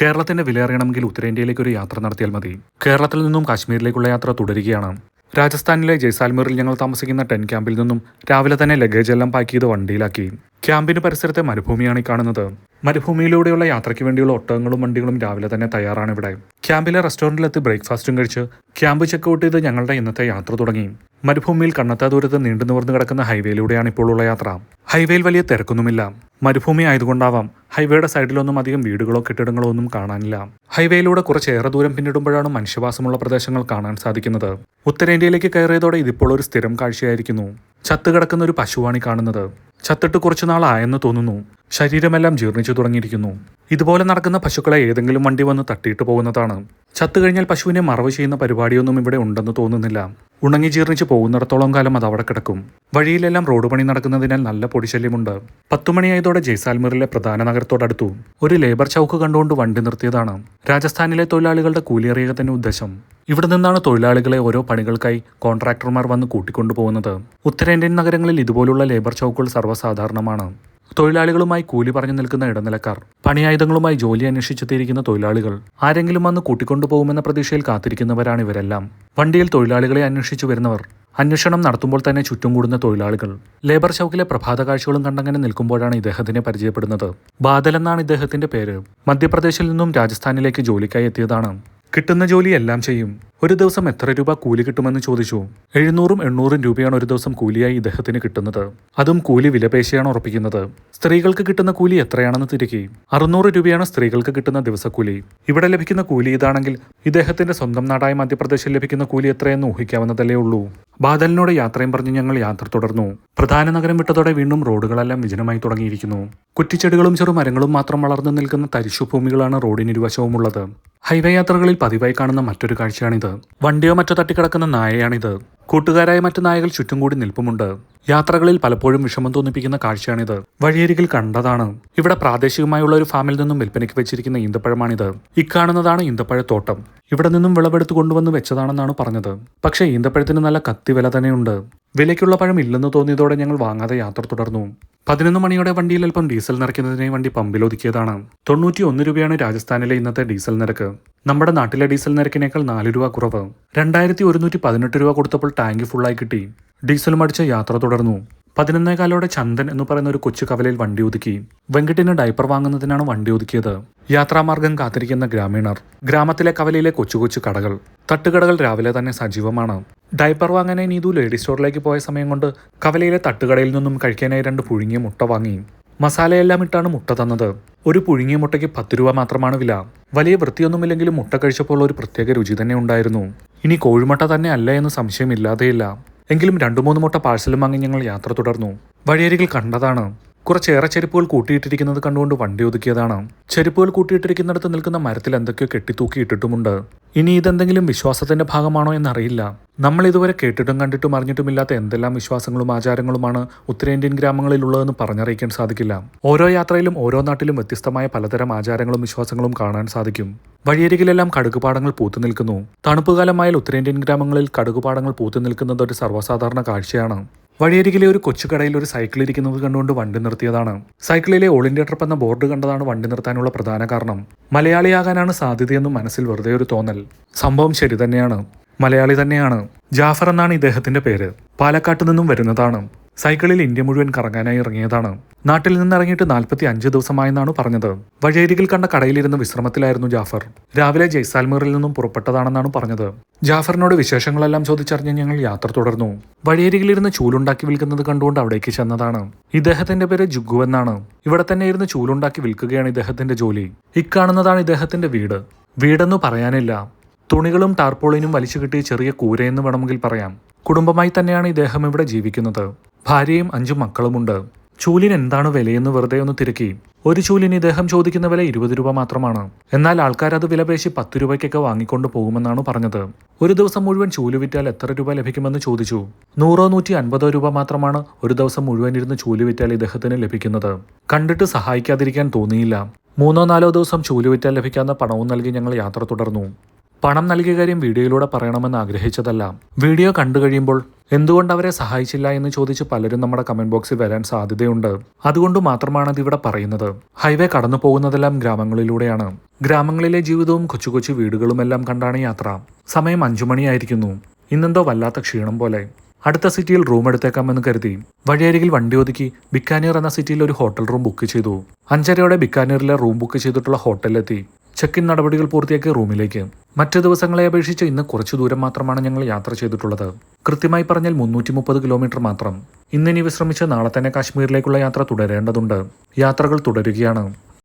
കേരളത്തിന്റെ വിലയറിയണമെങ്കിൽ ഉത്തരേന്ത്യയിലേക്ക് ഒരു യാത്ര നടത്തിയാൽ മതി. കേരളത്തിൽ നിന്നും കാശ്മീരിലേക്കുള്ള യാത്ര തുടരുകയാണ്. രാജസ്ഥാനിലെ ജയ്സാൽമീറിൽ ഞങ്ങൾ താമസിക്കുന്ന ടെൻ ക്യാമ്പിൽ നിന്നും രാവിലെ തന്നെ ലഗേജ് എല്ലാം പാക്ക് ചെയ്ത് വണ്ടിയിലാക്കി. ക്യാമ്പിന് പരിസരത്തെ മരുഭൂമിയാണ് ഈ കാണുന്നത്. മരുഭൂമിയിലൂടെയുള്ള യാത്രയ്ക്ക് വേണ്ടിയുള്ള ഒട്ടകങ്ങളും വണ്ടികളും രാവിലെ തന്നെ തയ്യാറാണ് ഇവിടെ. ക്യാമ്പിലെ റെസ്റ്റോറന്റിലെത്തി ബ്രേക്ക്ഫാസ്റ്റും കഴിച്ച് ക്യാമ്പ് ചെക്ക് ഔട്ട് ചെയ്ത് ഞങ്ങളുടെ ഇന്നത്തെ യാത്ര തുടങ്ങി. മരുഭൂമിയിൽ കണ്ണത്താ ദൂരത്ത് നീണ്ടു നിവർന്നു കിടക്കുന്ന ഹൈവേയിലൂടെയാണ് ഇപ്പോൾ ഉള്ള യാത്ര. ഹൈവേയിൽ വലിയ തിരക്കൊന്നുമില്ല. മരുഭൂമി ആയതുകൊണ്ടാവാം ഹൈവേയുടെ സൈഡിലൊന്നും അധികം വീടുകളോ കെട്ടിടങ്ങളോ ഒന്നും കാണാനില്ല. ഹൈവേയിലൂടെ കുറച്ചേറെ ദൂരം പിന്നിടുമ്പോഴാണ് മനുഷ്യവാസമുള്ള പ്രദേശങ്ങൾ കാണാൻ സാധിക്കുന്നത്. ഉത്തരേന്ത്യയിലേക്ക് കയറിയതോടെ ഇതിപ്പോൾ ഒരു സ്ഥിരം കാഴ്ചയായിരിക്കുന്നു. ചത്തുകിടക്കുന്ന ഒരു പശുവാണ് കാണുന്നത്. ചത്തിട്ട് കുറച്ചുനാളായെന്ന് തോന്നുന്നു. ശരീരമെല്ലാം ജീർണിച്ചു തുടങ്ങിയിരിക്കുന്നു. ഇതുപോലെ നടക്കുന്ന പശുക്കളെ ഏതെങ്കിലും വണ്ടി വന്ന് തട്ടിയിട്ട് പോകുന്നതാണ്. ചത്തു കഴിഞ്ഞാൽ പശുവിനെ മറവ് ചെയ്യുന്ന പരിപാടിയൊന്നും ഇവിടെ ഉണ്ടെന്ന് തോന്നുന്നില്ല. ഉണങ്ങി ജീർണിച്ച് പോകുന്നിടത്തോളം കാലം അത് അവിടെ കിടക്കും. വഴിയിലെല്ലാം റോഡ് പണി നടക്കുന്നതിനാൽ നല്ല പൊടിശല്യമുണ്ട്. പത്തുമണിയായതോടെ ജയ്സാൽമീറിലെ പ്രധാന നഗരത്തോടടുത്തു ഒരു ലേബർ ചൗക്ക് കണ്ടുകൊണ്ട് വണ്ടി നിർത്തിയതാണ്. രാജസ്ഥാനിലെ തൊഴിലാളികളുടെ കൂലിയറിയുക തന്നെ ഉദ്ദേശം. ഇവിടെ നിന്നാണ് തൊഴിലാളികളെ ഓരോ പണികൾക്കായി കോൺട്രാക്ടർമാർ വന്ന് കൂട്ടിക്കൊണ്ടുപോകുന്നത്. ഉത്തരേന്ത്യൻ നഗരങ്ങളിൽ ഇതുപോലുള്ള ലേബർ ചൗക്കുകൾ സർവസാധാരണമാണ്. തൊഴിലാളികളുമായി കൂലി പറഞ്ഞു നിൽക്കുന്ന ഇടനിലക്കാർ പണിയായുധങ്ങളുമായി ജോലി അന്വേഷിച്ചെത്തിയിരിക്കുന്ന തൊഴിലാളികൾ ആരെങ്കിലും വന്ന് കൂട്ടിക്കൊണ്ടുപോകുമെന്ന പ്രതീക്ഷയിൽ കാത്തിരിക്കുന്നവരാണ് ഇവരെല്ലാം. വണ്ടിയിൽ തൊഴിലാളികളെ അന്വേഷിച്ചു വരുന്നവർ അന്വേഷണം നടത്തുമ്പോൾ തന്നെ ചുറ്റും കൂടുന്ന തൊഴിലാളികൾ. ലേബർ ചൗക്കിലെ പ്രഭാത കാഴ്ചകളും കണ്ടങ്ങനെ നിൽക്കുമ്പോഴാണ് ഇദ്ദേഹത്തിനെ പരിചയപ്പെടുന്നത്. ബാദൽ എന്നാണ് ഇദ്ദേഹത്തിന്റെ പേര്. മധ്യപ്രദേശിൽ നിന്നും രാജസ്ഥാനിലേക്ക് ജോലിക്കായി എത്തിയതാണ്. കിട്ടുന്ന ജോലി എല്ലാം ചെയ്യും. ഒരു ദിവസം എത്ര രൂപ കൂലി കിട്ടുമെന്ന് ചോദിച്ചു. എഴുന്നൂറും എണ്ണൂറും രൂപയാണ് ഒരു ദിവസം കൂലിയായി ഇദ്ദേഹത്തിന് കിട്ടുന്നത്. അതും കൂലി വിലപേശയാണ് ഉറപ്പിക്കുന്നത്. സ്ത്രീകൾക്ക് കിട്ടുന്ന കൂലി എത്രയാണെന്ന് തിരക്കി. അറുന്നൂറ് രൂപയാണ് സ്ത്രീകൾക്ക് കിട്ടുന്ന ദിവസക്കൂലി. ഇവിടെ ലഭിക്കുന്ന കൂലി ഇതാണെങ്കിൽ ഇദ്ദേഹത്തിന്റെ സ്വന്തം നാടായ മധ്യപ്രദേശിൽ ലഭിക്കുന്ന കൂലി എത്രയെന്ന് ഊഹിക്കാവുന്നതല്ലേ ഉള്ളൂ. ബാദലിനോട് യാത്രയും പറഞ്ഞ് ഞങ്ങൾ യാത്ര തുടർന്നു. പ്രധാന നഗരം വിട്ടതോടെ വീണ്ടും റോഡുകളെല്ലാം വിജനമായി തുടങ്ങിയിരിക്കുന്നു. കുറ്റിച്ചെടികളും ചെറുമരങ്ങളും മാത്രം വളർന്നു നിൽക്കുന്ന തരിശുഭൂമികളാണ് റോഡിനിരുവശവുമുള്ളത് ഹൈവേ യാത്രകളിൽ പതിവായി കാണുന്ന മറ്റൊരു കാഴ്ചയാണിത്. വണ്ടിയോ മറ്റോ തട്ടിക്കിടക്കുന്ന നായയാണിത്. കൂട്ടുകാരായ മറ്റു നായകൾ ചുറ്റും കൂടി നിൽപ്പുമുണ്ട്. യാത്രകളിൽ പലപ്പോഴും വിഷമം തോന്നിപ്പിക്കുന്ന കാഴ്ചയാണിത്. വഴിയരികിൽ കണ്ടതാണ്. ഇവിടെ പ്രാദേശികമായുള്ള ഒരു ഫാമിൽ നിന്നും വിൽപ്പനയ്ക്ക് വെച്ചിരിക്കുന്ന ഈന്തപ്പഴമാണിത്. ഇക്കാണുന്നതാണ് ഈന്തപ്പഴത്തോട്ടം. ഇവിടെ നിന്നും വിളവെടുത്ത് കൊണ്ടുവന്ന് വെച്ചതാണെന്നാണ് പറഞ്ഞത്. പക്ഷേ ഈന്തപ്പഴത്തിന് നല്ല കത്തി വില തന്നെയുണ്ട്. വിലയ്ക്കുള്ള പഴം ഇല്ലെന്ന് തോന്നിയതോടെ ഞങ്ങൾ വാങ്ങാതെ യാത്ര തുടർന്നു. പതിനൊന്ന് മണിയോടെ വണ്ടിയിൽ അല്പം ഡീസൽ നിറയ്ക്കുന്നതിനായി വണ്ടി പമ്പിൽ ഒതുക്കിയതാണ് തൊണ്ണൂറ്റി ഒന്ന് രൂപയാണ് രാജസ്ഥാനിലെ ഇന്നത്തെ ഡീസൽ നിരക്ക്. നമ്മുടെ നാട്ടിലെ ഡീസൽ നിരക്കിനേക്കാൾ നാല് രൂപ കുറവ്. രണ്ടായിരത്തി ഒരുന്നൂറ്റി പതിനെട്ട് രൂപ കൊടുത്തപ്പോൾ ടാങ്ക് ഫുള്ളായി കിട്ടി. ഡീസലും അടിച്ച് യാത്ര തുടർന്നു. പതിനൊന്നേകാലോടെ ചന്ദൻ എന്ന് പറയുന്ന ഒരു കൊച്ചു കവലയിൽ വണ്ടി ഒതുക്കി വെങ്കട്ടിന് ഡൈപ്പർ വാങ്ങുന്നതിനാണ് വണ്ടി ഒതുക്കിയത്. യാത്രാമാർഗം കാത്തിരിക്കുന്ന ഗ്രാമീണർ ഗ്രാമത്തിലെ കവലയിലെ കൊച്ചു കൊച്ചു കടകൾ തട്ടുകടകൾ രാവിലെ തന്നെ സജീവമാണ്. ഡൈപ്പർ വാങ്ങാനായി നീതു ലേഡി സ്റ്റോറിലേക്ക് പോയ സമയം കൊണ്ട് കവലയിലെ തട്ടുകടയിൽ നിന്നും കഴിക്കാനായി രണ്ട് പുഴുങ്ങിയ മുട്ട വാങ്ങി. മസാലയെല്ലാം ഇട്ടാണ് മുട്ട തന്നത്. ഒരു പുഴുങ്ങിയ മുട്ടയ്ക്ക് പത്ത് രൂപ മാത്രമാണ് വില. വലിയ വൃത്തിയൊന്നുമില്ലെങ്കിലും മുട്ട കഴിച്ചപ്പോൾ ഒരു പ്രത്യേക രുചി തന്നെ ഉണ്ടായിരുന്നു. ഇനി കോഴിമുട്ട തന്നെ അല്ല എന്ന് സംശയമില്ലാതെയില്ല. എങ്കിലും രണ്ടു മൂന്ന് മുട്ട പാഴ്സലും വാങ്ങി ഞങ്ങൾ യാത്ര തുടർന്നു. വഴിയരികിൽ കണ്ടതാണ് കുറച്ചേറെ ചെരുപ്പുകൾ കൂട്ടിയിട്ടിരിക്കുന്നത് കണ്ടുകൊണ്ട് വണ്ടി ഒതുക്കിയതാണ്. ചെരുപ്പുകൾ കൂട്ടിയിട്ടിരിക്കുന്നിടത്ത് നിൽക്കുന്ന മരത്തിൽ എന്തൊക്കെയോ കെട്ടിത്തൂക്കി ഇട്ടിട്ടുമുണ്ട് ഇനി ഇതെന്തെങ്കിലും വിശ്വാസത്തിന്റെ ഭാഗമാണോ എന്നറിയില്ല. നമ്മൾ ഇതുവരെ കേട്ടിട്ടും കണ്ടിട്ടും അറിഞ്ഞിട്ടുമില്ലാത്ത എന്തെല്ലാം വിശ്വാസങ്ങളും ആചാരങ്ങളുമാണ് ഉത്തരേന്ത്യൻ ഗ്രാമങ്ങളിലുള്ളതെന്ന് പറഞ്ഞറിയിക്കാൻ സാധിക്കില്ല. ഓരോ യാത്രയിലും ഓരോ നാട്ടിലും വ്യത്യസ്തമായ പലതരം ആചാരങ്ങളും വിശ്വാസങ്ങളും കാണാൻ സാധിക്കും. വഴിയരികിലെല്ലാം കടുകുപാടങ്ങൾ പൂത്തു നിൽക്കുന്നു. തണുപ്പുകാലമായാൽ ഉത്തരേന്ത്യൻ ഗ്രാമങ്ങളിൽ കടുകുപാടങ്ങൾ പൂത്തു നിൽക്കുന്നത് ഒരു സർവസാധാരണ കാഴ്ചയാണ്. വഴിയരികിലെ ഒരു കൊച്ചുകടയിൽ ഒരു സൈക്കിൾ ഇരിക്കുന്നത് കണ്ടുകൊണ്ട് വണ്ടി നിർത്തിയതാണ്. സൈക്കിളിലെ ഓൾ ഇന്ത്യ ട്രിപ്പ് എന്ന ബോർഡ് കണ്ടതാണ് വണ്ടി നിർത്താനുള്ള പ്രധാന കാരണം. മലയാളിയാകാനാണ് സാധ്യതയെന്ന് മനസ്സിൽ വെറുതെ ഒരു തോന്നൽ. സംഭവം ശരി തന്നെയാണ്. മലയാളി തന്നെയാണ്. ജാഫർ എന്നാണ് ഇദ്ദേഹത്തിന്റെ പേര്. പാലക്കാട്ട് നിന്നും വരുന്നതാണ്. സൈക്കിളിൽ ഇന്ത്യ മുഴുവൻ കറങ്ങാനായി ഇറങ്ങിയതാണ്. നാട്ടിൽ നിന്ന് ഇറങ്ങിയിട്ട് നാൽപ്പത്തി അഞ്ച് ദിവസമായെന്നാണ് പറഞ്ഞത്. വഴിയരികിൽ കണ്ട കടയിലിരുന്ന് വിശ്രമത്തിലായിരുന്നു ജാഫർ. രാവിലെ ജയ്സാൽമീറിൽ നിന്നും പുറപ്പെട്ടതാണെന്നാണ് പറഞ്ഞത്. ജാഫറിനോട് വിശേഷങ്ങളെല്ലാം ചോദിച്ചറിഞ്ഞ് ഞങ്ങൾ യാത്ര തുടർന്നു. വഴിയരികിലിരുന്ന് ചൂലുണ്ടാക്കി വിൽക്കുന്നത് കണ്ടുകൊണ്ട് അവിടേക്ക് ചെന്നതാണ്. ഇദ്ദേഹത്തിന്റെ പേര് ജുഗു എന്നാണ്. ഇവിടെ തന്നെ ഇരുന്ന് ചൂലുണ്ടാക്കി വിൽക്കുകയാണ് ഇദ്ദേഹത്തിന്റെ ജോലി. ഇക്കാണുന്നതാണ് ഇദ്ദേഹത്തിന്റെ വീട്. വീടെന്ന് പറയാനില്ല. തുണികളും ടാർപോളിനും വലിച്ചു കിട്ടിയ ചെറിയ കൂരയെന്ന് വേണമെങ്കിൽ പറയാം. കുടുംബമായി തന്നെയാണ് ഇദ്ദേഹം ഇവിടെ ജീവിക്കുന്നത്. ഭാര്യയും അഞ്ചു മക്കളുമുണ്ട്. ചൂലിന് എന്താണ് വിലയെന്ന് വെറുതെ ഒന്ന് തിരക്കി. ഒരു ചൂലിന് ഇദ്ദേഹം ചോദിക്കുന്ന വില ഇരുപത് രൂപ മാത്രമാണ്. എന്നാൽ ആൾക്കാർ അത് വിലപേശി പത്ത് രൂപയ്ക്കൊക്കെ വാങ്ങിക്കൊണ്ട് പോകുമെന്നാണ് പറഞ്ഞത്. ഒരു ദിവസം മുഴുവൻ ചൂൽ വിറ്റാൽ എത്ര രൂപ ലഭിക്കുമെന്ന് ചോദിച്ചു. നൂറോ നൂറ്റി അൻപതോ രൂപ മാത്രമാണ് ഒരു ദിവസം മുഴുവൻ ഇരുന്ന് ചൂൽ വിറ്റാൽ ഇദ്ദേഹത്തിന് ലഭിക്കുന്നത്. കണ്ടിട്ട് സഹായിക്കാതിരിക്കാൻ തോന്നിയില്ല. മൂന്നോ നാലോ ദിവസം ചൂൽ വിറ്റാൽ ലഭിക്കാവുന്ന പണവും നൽകി ഞങ്ങൾ യാത്ര തുടർന്നു. പണം നൽകിയ കാര്യം വീഡിയോയിലൂടെ പറയണമെന്ന് ആഗ്രഹിച്ചതല്ല. വീഡിയോ കണ്ടു കഴിയുമ്പോൾ എന്തുകൊണ്ട് അവരെ സഹായിച്ചില്ല എന്ന് ചോദിച്ച് പലരും നമ്മുടെ കമന്റ് ബോക്സിൽ വരാൻ സാധ്യതയുണ്ട്. അതുകൊണ്ട് മാത്രമാണ് ഇത് ഇവിടെ പറയുന്നത്. ഹൈവേ കടന്നു പോകുന്നതെല്ലാം ഗ്രാമങ്ങളിലൂടെയാണ്. ഗ്രാമങ്ങളിലെ ജീവിതവും കൊച്ചു കൊച്ചു വീടുകളുമെല്ലാം കണ്ടാണ് യാത്ര. സമയം അഞ്ചു മണിയായിരിക്കുന്നു. ഇന്നെന്തോ വല്ലാത്ത ക്ഷീണം പോലെ. അടുത്ത സിറ്റിയിൽ റൂം എടുത്തേക്കാമെന്ന് കരുതി. വഴിയരികിൽ വണ്ടി ഒതുക്കി ബിക്കാനീർ എന്ന സിറ്റിയിൽ ഒരു ഹോട്ടൽ റൂം ബുക്ക് ചെയ്തു. അഞ്ചരയോടെ ബിക്കാനീറിലെ റൂം ബുക്ക് ചെയ്തിട്ടുള്ള ഹോട്ടലിലെത്തി. ചെക്ക് ഇൻ നടപടികൾ പൂർത്തിയാക്കി റൂമിലേക്ക്. മറ്റു ദിവസങ്ങളെ അപേക്ഷിച്ച് ഇന്ന് കുറച്ചു ദൂരം മാത്രമാണ് ഞങ്ങൾ യാത്ര ചെയ്തിട്ടുള്ളത്. കൃത്യമായി പറഞ്ഞാൽ മുന്നൂറ്റി മുപ്പത് കിലോമീറ്റർ മാത്രം. ഇന്നിനി വിശ്രമിച്ച് നാളെ തന്നെ കാശ്മീരിലേക്കുള്ള യാത്ര തുടരേണ്ടതുണ്ട്. യാത്രകൾ തുടരുകയാണ്.